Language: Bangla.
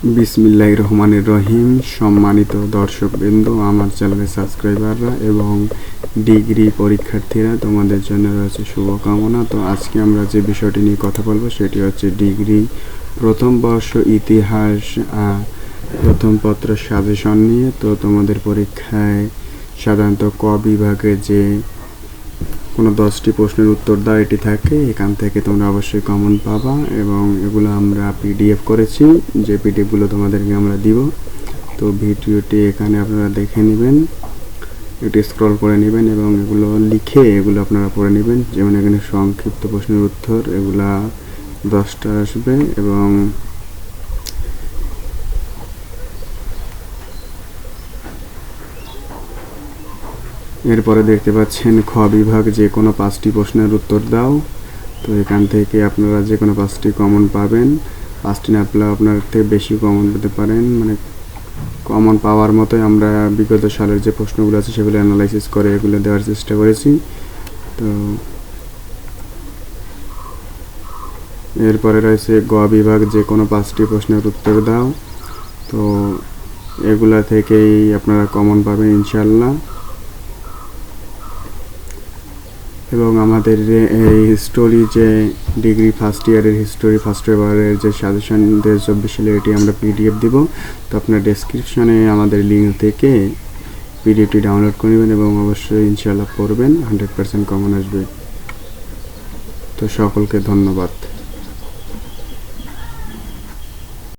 বিসমিল্লাহ রহমানের রহিম। সম্মানিত দর্শকবৃন্দ, আমার চ্যানেলের সাবস্ক্রাইবাররা এবং ডিগ্রি পরীক্ষার্থীরা, তোমাদের জন্য রয়েছে শুভকামনা। তো আজকে আমরা যে বিষয়টি নিয়ে কথা বলব, সেটি হচ্ছে ডিগ্রি প্রথম বর্ষ ইতিহাস প্রথম পত্র সাজেশন নিয়ে। তো তোমাদের পরীক্ষায় সাধারণত ক বিভাগে যে কোনো দশটি প্রশ্নের উত্তর দাও এটি থাকে, এখান থেকে তোমরা অবশ্যই কমন পাবা এবং এগুলো আমরা পিডিএফ করেছি, যে পিডিএফগুলো তোমাদেরকে আমরা দিব। তো ভিডিওটি এখানে আপনারা দেখে নেবেন, এটি স্ক্রল করে নেবেন এবং এগুলো লিখে এগুলো আপনারা পড়ে নেবেন। যেমন এখানে সংক্ষিপ্ত প্রশ্নের উত্তর, এগুলা দশটা আসবে এবং এরপরে দেখতে পাচ্ছেন খ বিভাগ যে কোনো পাঁচটি প্রশ্নের উত্তর দাও। তো এখান থেকে আপনারা যে কোনো পাঁচটি কমন পাবেন। পাঁচটি না পেলে আপনার থেকে বেশি কমন পেতে পারেন। মানে কমন পাওয়ার মতোই আমরা বিগত সালের যে প্রশ্নগুলো আছে সেগুলো অ্যানালাইসিস করে এগুলো দেওয়ার চেষ্টা করেছি। তো এরপরে রয়েছে গ বিভাগ যে কোনো পাঁচটি প্রশ্নের উত্তর দাও। তো এগুলা থেকেই আপনারা কমন পাবেন ইনশাল্লাহ এবং আমাদের এই হিস্টোরি যে ডিগ্রি ফার্স্ট ইয়ারের হিস্টোরি ফার্স্ট ইয়ারের যে সাজেশন দু চব্বিশ সালে এটি আমরা পিডিএফ দিব। তো আপনার ডেসক্রিপশনে আমাদের লিঙ্ক থেকে পিডিএফটি ডাউনলোড করে নেবেন এবং অবশ্যই ইনশাল্লাহ পড়বেন। হান্ড্রেড পার্সেন্ট কমন আসবে। তো সকলকে ধন্যবাদ।